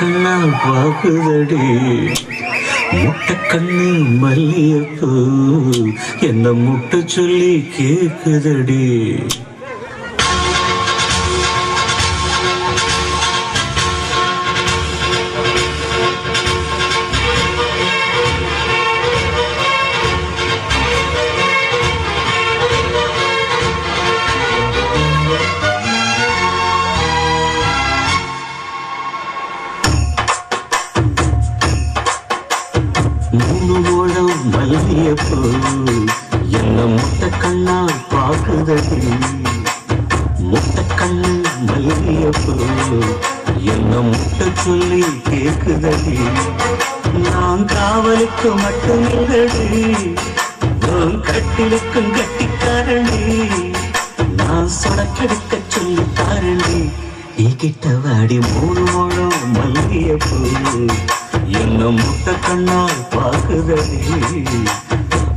கண்ணா பாகுதடி முட்டை கண்ணு மல்லியப்பூ என்ன முட்டை சொல்லி கேட்குதடி மல்லியப்பூ என்ன முட்டை கண்ணா பாக்குதடி முட்டை கண்ணு மல்லியப்பூ என்ன முட்டை சொல்லி கேக்குதடி. நான் காவலுக்கு மட்டும் இல்லடி. நான் கட்டிலுக்கும் கட்டிக்காரண்டி நான் சொடக்கெடுக்க சொல்லி தாரண்டி நீ கிட்ட வாடி மூணு மூலம் மல்லியப்பூ என்ன முட்டை கண்ணால் பாக்குதடி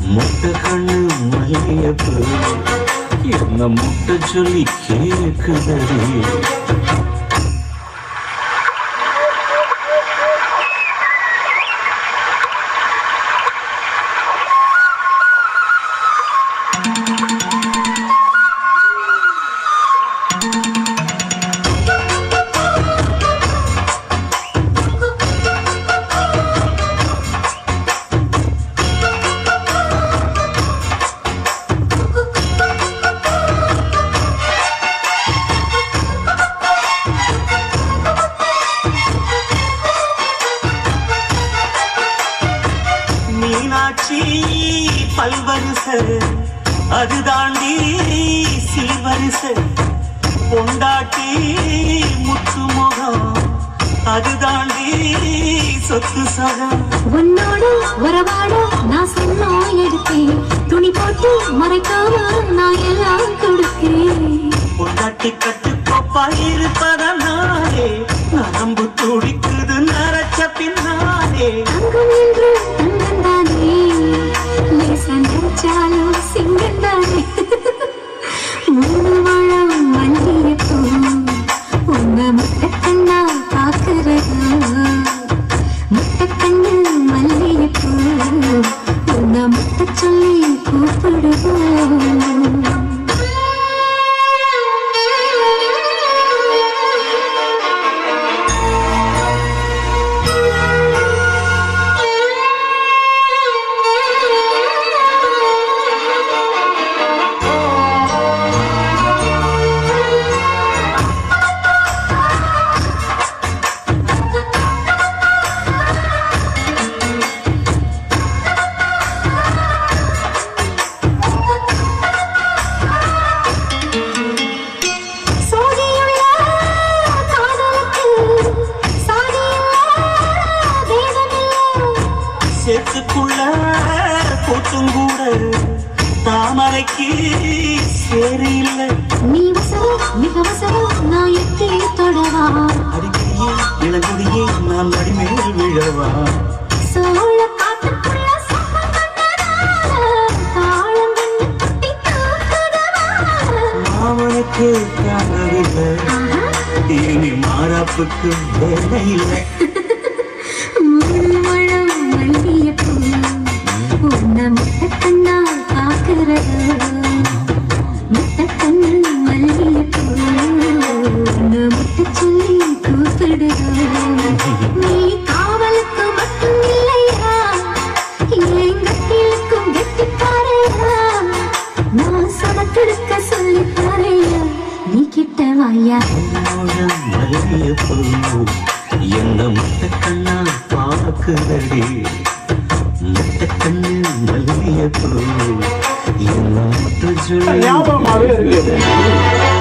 முட்டை கண்ணு மல்லியப்பூ என்ன முட்டை சொல்லி கேட்குதடி மீனாட்சி பல்வரிச. அது தாண்டி சீர்வரிச பொண்டாட்டி முத்துமுகம். அது தாண்டி சொத்து சகம். உன்னோட உறவாட நான் சொன்னா எடுத்தேன். துணி போட்டு மறைக்காம நான் எல்லாம் கொடுக்கிறேன். பொண்டாட்டி கட்டு கோப்பா இருப்பதனாலே நரம்பு துடிக்குது நரச்ச பின்னாலே. தங்கம் என்று சேத்துக்குள்ள கூட்டும் கூட தாமரைக்கு சேரி இல்லை நீ வசரம் மிக வசரம் நான் எட்டி தொடவா. அடிக்கடியே இளங்குடியே நான் அடிமேல் விழவா. சோழ காட்டுக்குள்ள மாமனுக்கு காணவில்லை இனி மாறாப்புக்கு வேலை இல்லை உன்னை முட்டை கண்ணால் பார்க்கிறது முட்டை மல்லியப்பூ முட்டை சொல்லி கூப்பிடுது நீ காவலுக்கு மட்டும் இல்லையா? எங்கத்திலுக்கும் கெட்டிப்பாறையா நான் சமக்கெடுக்க சொல்லி பாறையா நீ கிட்ட வாயா? என்ன பார்க்குதடி முட்டை கண்ணு மல்லிகைப்பூ என்ன சொல்லி இருக்கு